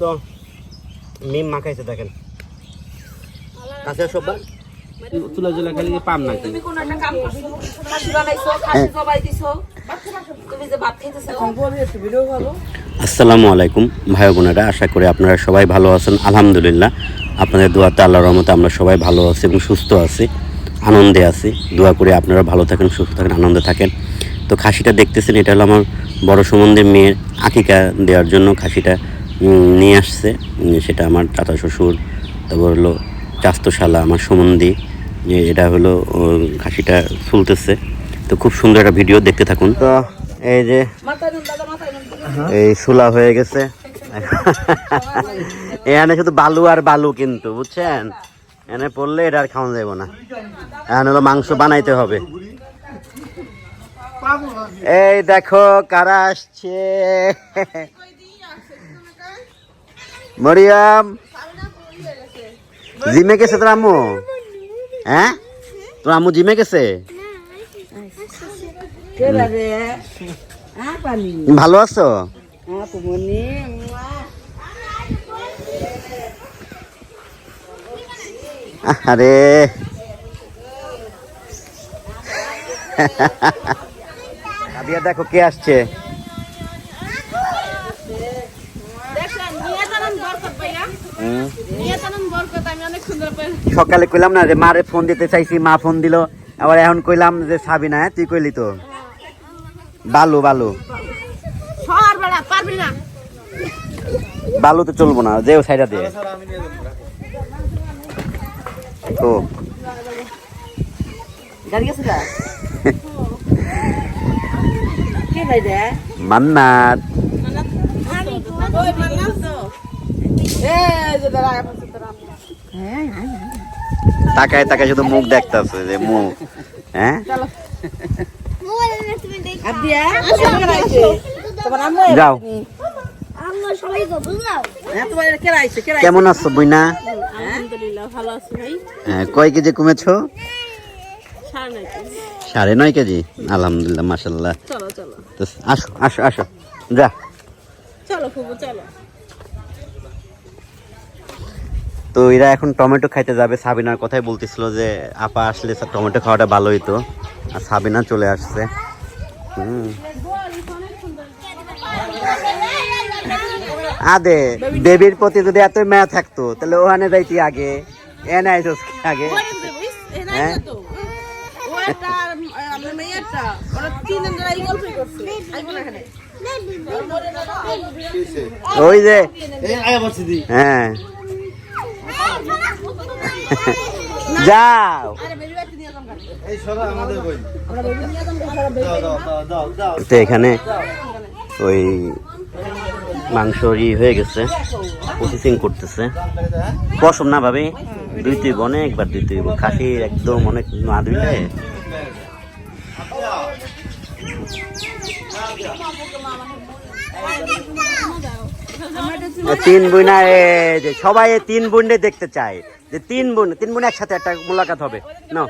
তো মিম মাখাইছে দেখেন। কাছে সব্বা তুলা জুলা খালি পাম না তুমি কোন একটা কাম করছ? খাসি বানাইছো খাসি জবাই দিছো। তুমি যে ভাত খাইতেছো। আসসালামু আলাইকুম ভাই বোনেরা আশা করি আপনারা সবাই ভালো আছেন। আলহামদুলিল্লাহ আপনাদের দোয়াতে আল্লাহর রহমতে আমরা সবাই ভালো আছি এবং সুস্থ আছি আনন্দে আছি। দোয়া করে আপনারা ভালো থাকেন সুস্থ থাকেন আনন্দে থাকেন। তো খাসিটা দেখতেছেন এটা হলো আমার বড় সম্বন্ধের মেয়ের আকিকা দেওয়ার জন্য খাসিটা নিয়ে আসছে। সেটা আমার চাচা শ্বশুর তারপর হলো চাস্তশালা আমার সম্বন্ধী যে এটা হলো ও, খাসিটা ফুলতেছে। তো খুব সুন্দর একটা ভিডিও দেখতে থাকুন। তো এই যে এই সুলা হয়ে গেছে। এখানে শুধু বালু আর বালু কিন্তু বুঝছেন? এখানে পড়লে এটা আর খাওয়া যাবে না। এখানে হলো মাংস বানাইতে হবে। এই দেখো কারা আসছে? মরিয়াম। জিমে গেছে তোর আম্মু? হ্যাঁ? তোর আম্মু জিমে গেছে? ভালো আছো? আরে দেখো কে আসছে দেখেন নিয়ে জানান বরকত ভাইয়া হুম। নিয়ে জানান বরকত আমি অনেক সুন্দর পেন সকালে কইলাম না যে মারে ফোন দিতে চাইছি মা ফোন দিল। আবার এখন কইলাম যে সাবি না? তুই কইলি তো? বালু বালু। বালু তো চলবো না যে সাইডা দিয়ে তো মান্নাত। তাকায় তাকায় শুধু মুখ দেখতেছে যে মুখ হ্যাঁ? যাও। কেমন আছো বইনা? হ্যাঁ, কয় কেজি কমেছো? সাড়ে নয় কেজি? আলহামদুলিল্লাহ মাসাল্লাহ আসো আসো আসো। যা। চলো চলো। তো এরা এখন টমেটো খাইতে যাবে। সাবিনার কথাই বলতেছিল যে আপা আসলে টমেটো খাওয়াটা ভালো হইতো আর সাবিনা চলে আসছে। হুম। আদে বেবির প্রতি যদি এত মায়া থাকতো তাহলে ওখানে যাইতি আগে এনে আইসোস আগে? হ্যাঁ? ও একটা আমার মেয়েরটা ওরা তিন জনের গল্পই করছে আইবো না এখানে ওই যে হ্যাঁ যাও। তো এখানে ওই মাংস ই হয়ে গেছে প্রসেসিং করতেছে। পশম না ভাবি দুই তুই অনেকবার দুই তুই খাসির একদম অনেক না ধুইলে। তিন বোনা সবাই তিন বোনরে দেখতে চায়। যে তিন বোন তিন বোন একসাথে একটা মোলাকাত হবে। না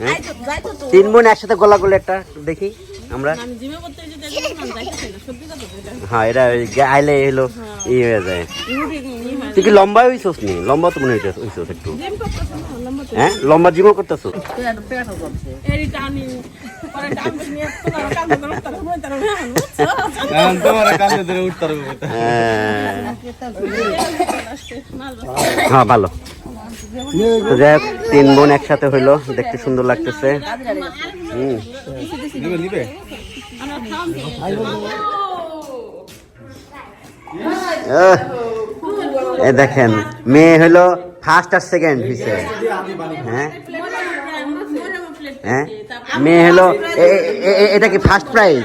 হ্যাঁ? তিন বোন একসাথে গলা গলে একটা দেখি আমরা। হ্যাঁ এটা আইলে হলো ই হয়ে যায়। তুই কি লম্বা হইছস নি? লম্বা তো মনে হইতেছ হইছস একটু। হ্যাঁ? লম্বা জিমও করতেছ? হয়, ভালো। তিন বোন একসাথে হইল, দেখতে সুন্দর লাগতেছে। দেখেন, মেয়ে হইল ফার্স্ট আর সেকেন্ড হইছে। হ্যাঁ? হ্যাঁ? মেয়ে হলো এটা কি ফার্স্ট প্রাইজ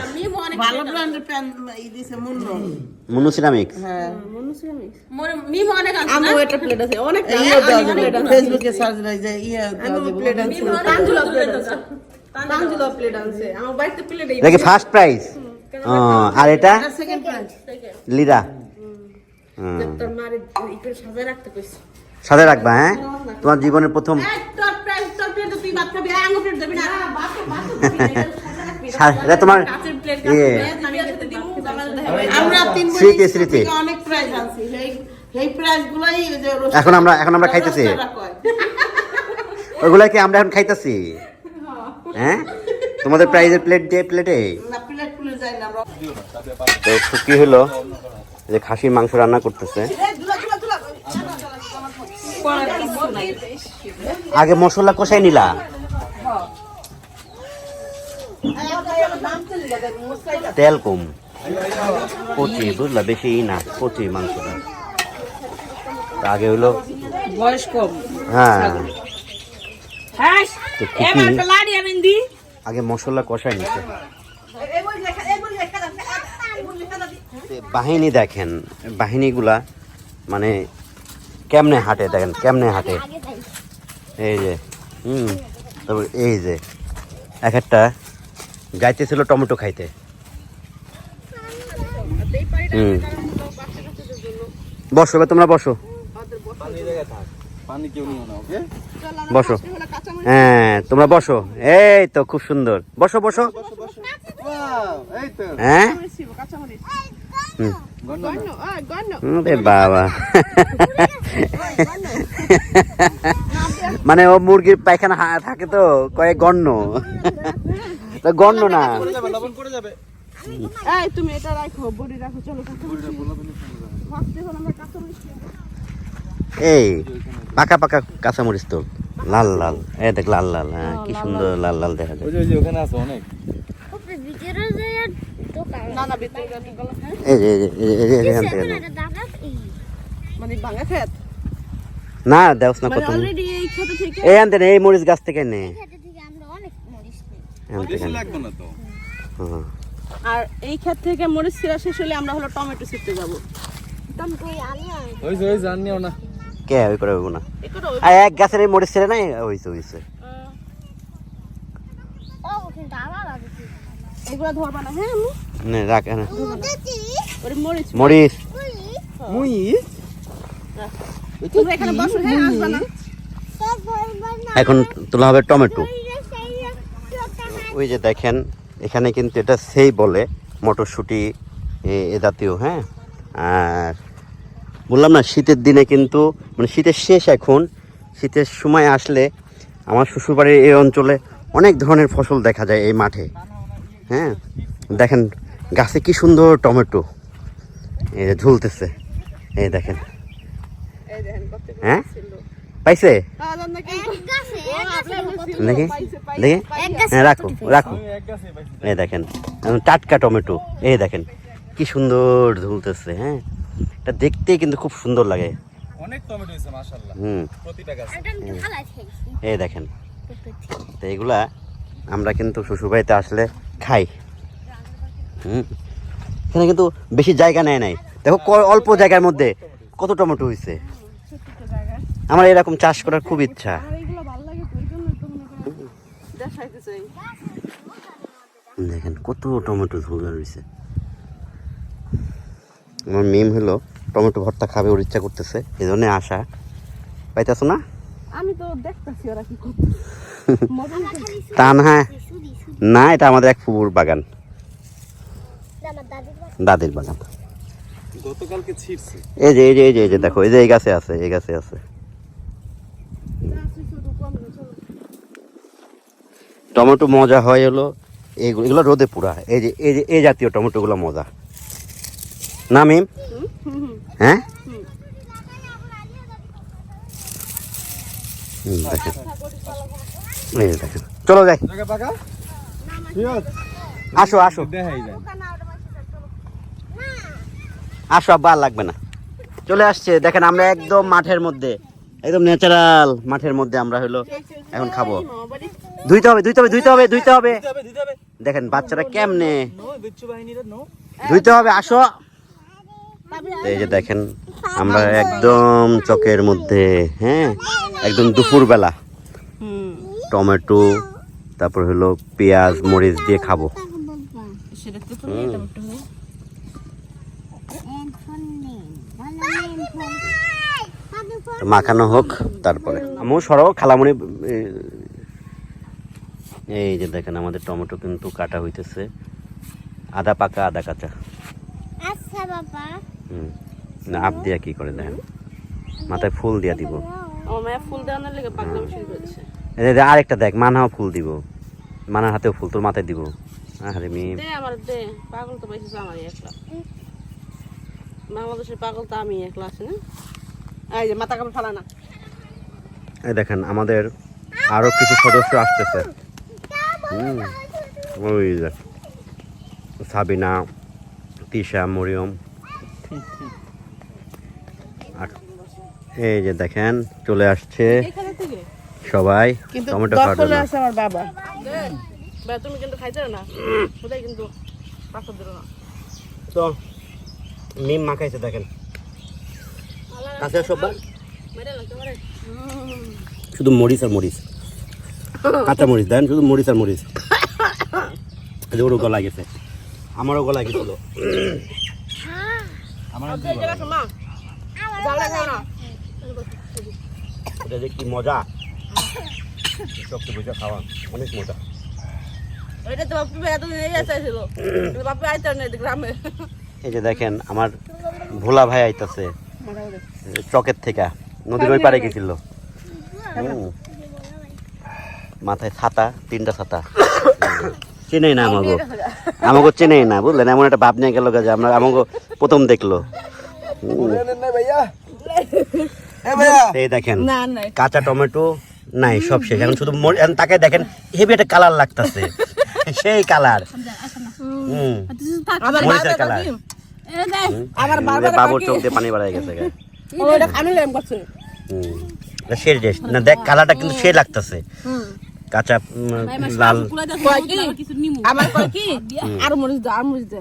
ভালো ব্র্যান্ডের প্যান ই দিছে মুন্ড মুনু সিরামিক্স মি মনে কাজ আমি একটা প্লেট আছে অনেক ফেসবুকে সার্চ করে যে ইয়ে প্লেট আছে। তানজুলা প্লেট আছে। তানজুলা প্লেট আছে আমার বাড়িতে প্লেট এটা কি ফার্স্ট প্রাইজ আর এটা? Second prize lira. তোর মারে রাখতে কইছি। রাখবা হ্যাঁ? তোমার জীবনের প্রথম তোমার ইয়ে। স্মৃতি, স্মৃতি। এখন আমরা- এখন আমরা খাইতেছি। রোস্টাররা কি আমরা এখন খাইতেছি? হ্যাঁ? তোমাদের প্রাইজের প্লেট দিয়ে প্লেটে তো কি হলো যে খাসির মাংস রান্না করতেছে। আগে মশলা কষাই নিলা। তেল কম। কচি বুঝলা? বেশি না কচি মাংসটা। আগে হলো বয়স কম। হ্যাঁ। হ্যাঁ আগে মশলা কষাই নিছে। বাহিনী দেখেন বাহিনীগুলা মানে কেমনে হাঁটে দেখেন কেমনে হাঁটে? এই যে হুম তারপর এই যে এক একটা যাইতেছিল টমেটো খাইতে। হুম। বসো এবার তোমরা বসো। বসো। হ্যাঁ তোমরা বসো। এই তো খুব সুন্দর। বসো বসো। হ্যাঁ? বাবা। মানে ও মুরগির পায়খানা থাকে তো কয়েক গণ্য। তা গণ্য না। এই তুমি এটা রাখো বড়ি রাখো চলো এই পাকা পাকা কাঁচামরিচ তো লাল লাল। এই দেখ লাল লাল হ্যাঁ কি সুন্দর লাল। লাল দেখা যায়। ওখানে আছে অনেক। এই যে এই যে- এই যে- এখান থেকে মানে ভাঙা খেত? না দেওস না মানে কত এই আনতে নে, এই মরিচ গাছ থেকে নে। হ্যাঁ। আর এই ক্ষেত থেকে মরিচ ছিঁড়া শেষ হলে আমরা হলো টমেটো ছিঁড়তে যাব। তুমি কই আমি আর ওই যে ওই জান নিও না। কে? ওই করে হইব না। আর এক গাছের এই মরিচ ছেড়ে নাই? হইছে হইছে। ও কিন্তু আমার লাগে এগুলো ধরবা না হ্যাঁ আমি রাখ এনে। মরিচ। মরিচ। মুই? তোমরা এখানে বসো হ্যাঁ আসবা না। এখন তোলা হবে টমেটো। ওই যে দেখেন এখানে কিন্তু এটা সেই বলে মটরশুঁটি এ- এ জাতীয় হ্যাঁ? আর বললাম না শীতের দিনে কিন্তু মানে শীতের শেষ এখন শীতের সময় আসলে আমার শ্বশুরবাড়ির এই অঞ্চলে অনেক ধরনের ফসল দেখা যায় এই মাঠে হ্যাঁ? দেখেন গাছে কি সুন্দর টমেটো এই ঝুলতেছে এই দেখেন। হ্যাঁ? পাইছে? নাকি দেখি দেখি। হ্যাঁ রাখো রাখো। এক গাছে পাইছি এই দেখেন টাটকা টমেটো। এই দেখেন কি সুন্দর ঝুলতেছে হ্যাঁ? এটা দেখতেই কিন্তু খুব সুন্দর লাগে। অনেক টমেটো হয়েছে মাশাআল্লাহ। হুম। প্রতিটা গাছে। এই দেখেন। তো এগুলা আমরা কিন্তু শ্বশুরবাড়িতে আসলে খাই। হুম। এখানে কিন্তু বেশি জায়গা নেয় নাই। দেখো ক- অল্প জায়গার মধ্যে কত টমেটো হয়েছে। আমার এরকম চাষ করার খুব ইচ্ছা। দেখেন কত টমেটো ঝোল রয়েছে আমার মেম হলো টমেটো ভর্তা খাবে ওর ইচ্ছা করতেছে এই জন্য আসা পাইতেছো না? আমি তো দেখতাছি ওরা কি করতে মজা তা না শুধু না এটা আমাদের এক ফুবুর বাগান। দাদির বাগান। গতকালকে ছিড়ছে। এই যে এই যে এই যে এই যে দেখো এই যে এই গাছে আছে এই গাছে আছে। টমেটো মজা হয় হলো এইগুলো এগুলো রোদে পুরা। এই যে এই যে এই জাতীয় টমেটোগুলো মজা। না মিম? হ্যাঁ? দেখেন। এই যে দেখেন। চলো যাই। আসো আসো। আসো আব্বা লাগবে না। চলে আসছে। দেখেন আমরা একদম মাঠের মধ্যে। একদম ন্যাচারাল মাঠের মধ্যে আমরা হলো এখন খাব। ধুইতে হবে ধুইতে হবে ধুইতে হবে ধুইতে হবে। দেখেন বাচ্চারা কেমনে? নো বিচ্ছু বাহিনীরা নো। ধুইতে হবে আসো। এই যে দেখেন আমরা একদম চকের মধ্যে হ্যাঁ একদম দুপুরবেলা। টমেটো তারপর হলো পেঁয়াজ মরিচ দিয়ে খাব। মাখানো হোক তারপরে। আমু সরাও খালামুনি এই যে দেখেন আমাদের টমেটো কিন্তু কাটা হইতেছে। আদা পাকা আদা কাঁচা। কোথায় বাবা। হুম। না আপ দিয়া কি করে দেখেন? মাথায় ফুল দিয়া দিব। আমার মায়ের ফুল দেওয়ানোর লেগে পাগলামি শুরু করেছে। এই যে আরেকটা দেখ মানাও ফুল দিব। মানার হাতেও ফুল তোর মাথায় দিব। আরে মিম দে আমার দে। পাগল তো পাইছিস আমার একলা বাংলাদেশের পাগল তো আমি একলা আছি না? এই যে মাথা কাপড় ফালা না। এই দেখেন আমাদের আরও কিছু সদস্য আসতেছে। হুম ওই যে সাবিনা তিশা মরিয়ম। আর এই যে দেখেন চলে আসছে সবাই টমেটো জন্য। আছে আমার বাবা। বা তুমি কিন্তু খাইতে না। কিন্তু পাথর দিল না। তো মিম মাখাইছে দেখেন। কাছে সবার মেরে লাগতে পারে শুধু মরিচ আর মরিচ। কাঁচা মরিচ দেন শুধু মরিচ আর মরিচ। ওরও গলা গেছে। আমারও গলা গেছিল। এটা যে কি মজা। শক্ত বুঝে খাওয়া অনেক মজা। এই চাইছিল বাপু আইতে না গ্রামে। এই যে দেখেন আমার ভোলা ভাই আইতাছে। চকের থেকে নদীর ওই পারে গেছিল। মাথায় ছাতা তিনটা ছাতা। চেনেই না আমাকে আমাগো চেনেই না বুঝলেন? এমন একটা ভাব নিয়ে গেল যে আমরা আমাগো প্রথম দেখল। এই দেখেন না না কাঁচা টমেটো নাই সব শেষ। এখন শুধু মরি- তাকে দেখেন হেভি একটা কালার লাগতাছে। সেই কালার হুম। মরিচের কালার কাকি এ দেখ বাবুর চোখ দিয়ে পানি বাড়াই গেছে হুম। এটা না দেখ কালারটা কিন্তু সে লাগতাছে। কাঁচা লাল। আমার কয় কি? আর মরিচ দে আর মরিচ দে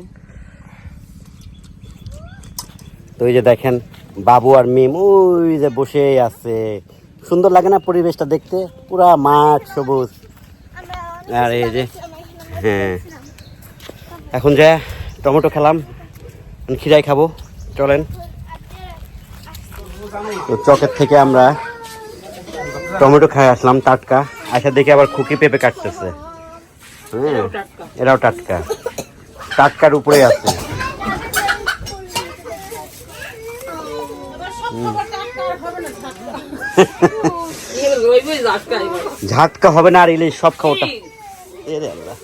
তো এই যে দেখেন বাবু আর মিম ওই যে বসে আছে। সুন্দর লাগে না পরিবেশটা দেখতে? পুরা মাঠ সবুজ। আর এই যে হ্যাঁ। এখন যা টমেটো খেলাম খিরাই খাব। চলেন। তো চকের থেকে আমরা টমেটো খাই আসলাম টাটকা। আচ্ছা দেখে আবার খুকি পেঁপে কাটতেছে। এরাও টাটকা। টাটকার উপরে আছে। ঝাটকা হবে না আর ইলিশ সব খাওয়াটা আল্লাহ।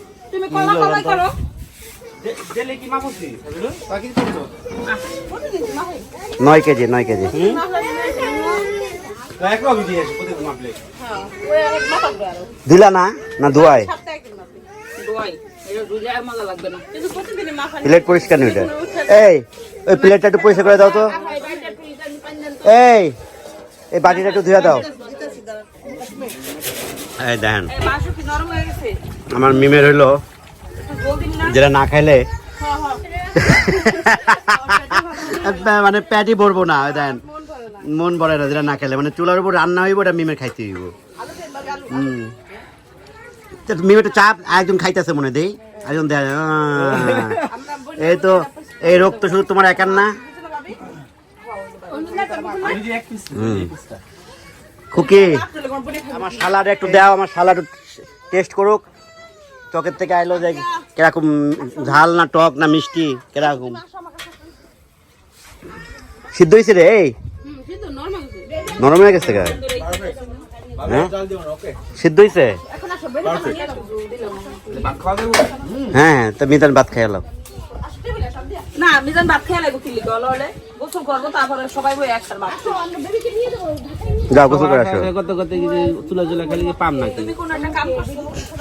নয় কেজি নয় কেজি। দিলা না? না দোয়াই? প্লেট পরিষ্কার নেই ওটা এই ওই প্লেটটা একটু পরিষ্কার করে দাও তো। দেন এই এই বাটিটা একটু ধুয়ে দাও। এই দেখেন। এই মাংস কি নরম হয়ে গেছে? আমার মিমের হইল দিন যেটা না খাইলে। হ্যাঁ হ্যাঁ। মানে প্যাটি ভরবো না ওই দেখেন। মন ভরে না, যেটা না খেলে। মানে চুলার উপর রান্না হইব ওটা মিমের খাইতে হইব। হুম। মিম একটু চাপ একজন খাইতেছে মনে দেই। একজন দেয় এই তো, এই রোগ তো শুধু তোমার একার না। খুকি, আমার সালাড একটু দাও, আমার সালাড টেস্ট করুক। চকের থেকে আইলো যে কীরকম ঝাল না টক না মিষ্টি, কীরকম। সিদ্ধ হয়েছে রে, এই হুম কিন্তু নরম হয়ে গেছে নরম হয়ে গেছে গা হ্যাঁ? ওকে সিদ্ধ হয়েছে হ্যাঁ হ্যাঁ তো মিতান ভাত খাই এলাম না মিজান ভাত খেয়ে লাগবে কিলি গল গোসল করব তারপরে সবাই বই একসাথে ভাত। যাও গোসল করে আসো। কত কত কিছু চুলা চুলা খালি পাম না তুমি কোন একটা কাম করছ?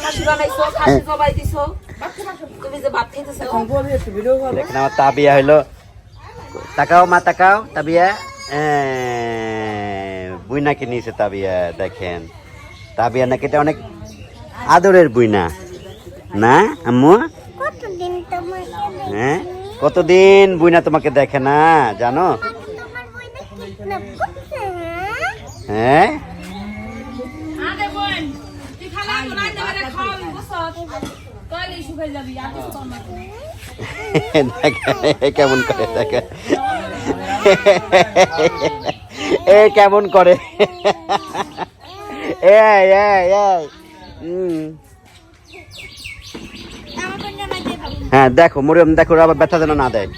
খাসি বানাইছো খাসি জবাই দিছো তুমি যে ভাত খাইতেছো? দেখেন আমার তাবিয়া হইল। তাকাও মা তাকাও তাবিয়া। বুইনাকে নিয়েছে তাবিয়া দেখেন। তাবিয়া নাকি এটা অনেক আদরের বুইনা। না আম্মু? হ্যাঁ? কতদিন বুইনা তোমাকে দেখে না জানো? হ্যাঁ? হ্যাঁ কিছু কর না। দেখে, এ কেমন করে? এ হ্যাঁ দেখো মরিয়ম দেখো আবার ব্যথা যেন না দেয়।